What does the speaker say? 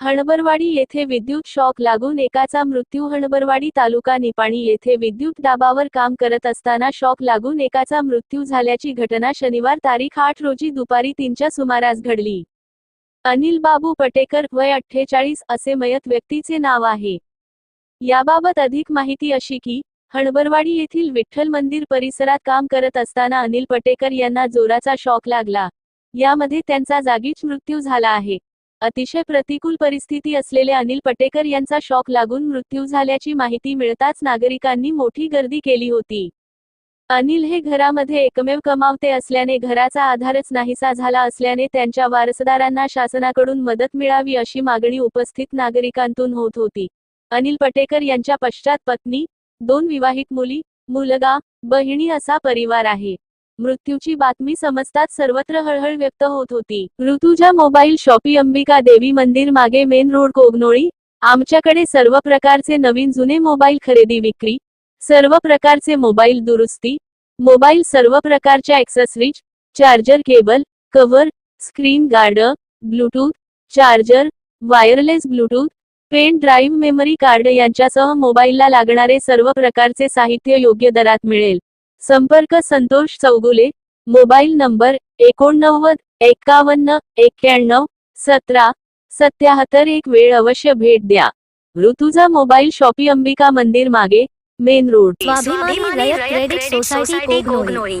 हणबरवाडी येथे विद्युत शॉक लागून एकाचा मृत्यू हणबरवाडी तालुका निपाणी येथे विद्युत दाबावर काम करत असताना शॉक लागून एकाचा मृत्यू झाल्याची घटना शनिवार तारीख आठ रोजी दुपारी तीनच्या सुमारास घडली. अनिल बाबू पटेकर वय अठ्ठेचाळीस असे मयत व्यक्तीचे नाव आहे. याबाबत अधिक माहिती अशी की हणबरवाडी येथील विठ्ठल मंदिर परिसरात काम करत असताना अनिल पटेकर यांना जोराचा शॉक लागला. यामध्ये त्यांचा जागीच मृत्यू झाला आहे. अतिशय प्रतिकूल परिस्थिती असलेले अनिल पटेकर यांचा शॉक लागून मृत्यू झाल्याची माहिती मिळताच नागरिकांनी मोठी गर्दी केली होती. अनिल हे घरामध्ये एकमेव कमावते असल्याने घराचा आधारच नाहीसा झाला असल्याने त्यांच्या वारसदारांना शासनाकडून मदत मिळावी अशी मागणी उपस्थित नागरिकांतून होत होती. अनिल पटेकर यांच्या पश्चात पत्नी दोन विवाहित मुली मुलगा बहिणी असा परिवार आहे. मृत्यूची बातमी समजताच सर्वत्र हळहळ व्यक्त होत होती. ऋतुजा मोबाईल शॉपी अंबिका देवी मंदिर मागे मेन रोड कोगनोळी. आमच्याकडे सर्व प्रकारचे नवीन जुने मोबाईल खरेदी विक्री. सर्व प्रकारचे मोबाईल दुरुस्ती. मोबाईल सर्व प्रकारच्या accessories charger cable cover screen guard bluetooth charger wireless bluetooth pen drive memory card यांच्यासह मोबाईलला लागणारे सर्व प्रकारचे साहित्य योग्य दरात मिळेल. संपर्क संतोष चौगुले मोबाईल नंबर एकोणनव्वद एकावन्न एक्क्याण्णव सतरा सत्याहत्तर एक वेळ अवश्य भेट द्या. ऋतुजा मोबाईल शॉपी अंबिका मंदिर मागे मेन रोड. स्वाभिमानी रयत क्रेडिट सोसायटी कोगनोळी.